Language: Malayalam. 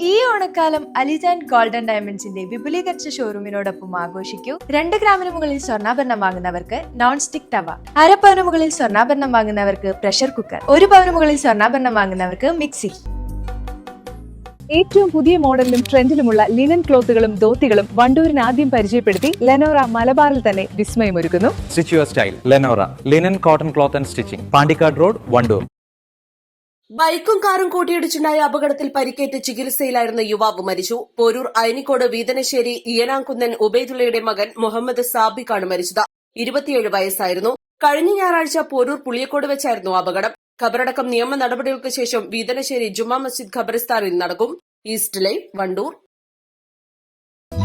ഈ ഓണക്കാലം അലിജാൻ ഗോൾഡൻ ഡയമണ്ട്സിന്റെ വിപുലീകരിച്ച ഷോറൂമിനോടൊപ്പം ആഘോഷിക്കൂ. രണ്ട് ഗ്രാമിന് മുകളിൽ സ്വർണാഭരണം വാങ്ങുന്നവർക്ക് നോൺ സ്റ്റിക് തവ അര പവന് മുകളിൽ സ്വർണാഭരണം വാങ്ങുന്നവർക്ക് പ്രഷർ കുക്കർ ഒരു പവന് മുകളിൽ സ്വർണാഭരണം വാങ്ങുന്നവർക്ക് മിക്സി ഏറ്റവും പുതിയ മോഡലിലും ട്രെൻഡിലുമുള്ള ലിനൻ ക്ലോത്തുകളും ധോത്തികളും വണ്ടൂരിന് ആദ്യം പരിചയപ്പെടുത്തി ലെനോറ മലബാറിൽ തന്നെ വിസ്മയമൊരുക്കുന്നു. Stitch your style Lenora linen cotton cloth and stitching Pandikkad road Wandoor ബൈക്കും കാറും കൂട്ടിയിടിച്ചുണ്ടായ അപകടത്തിൽ പരിക്കേറ്റ് ചികിത്സയിലായിരുന്ന യുവാവ് മരിച്ചു. പോരൂർ അയനിക്കോട് വീതനശ്ശേരി ഇയനാംകുന്നൻ ഉബൈദുള്ളയുടെ മകൻ മുഹമ്മദ് സാബിഖാണ് മരിച്ചത്. ഇരുപത്തിയേഴ് വയസ്സായിരുന്നു. കഴിഞ്ഞ ഞായറാഴ്ച പോരൂർ പുളിയക്കോട് വെച്ചായിരുന്നു അപകടം. ഖബറടക്കം നിയമ നടപടികൾക്ക് ശേഷം വീതനശ്ശേരി ജുമാ മസ്ജിദ് ഖബറിസ്ഥാനിൽ നടക്കും. East line Wandoor.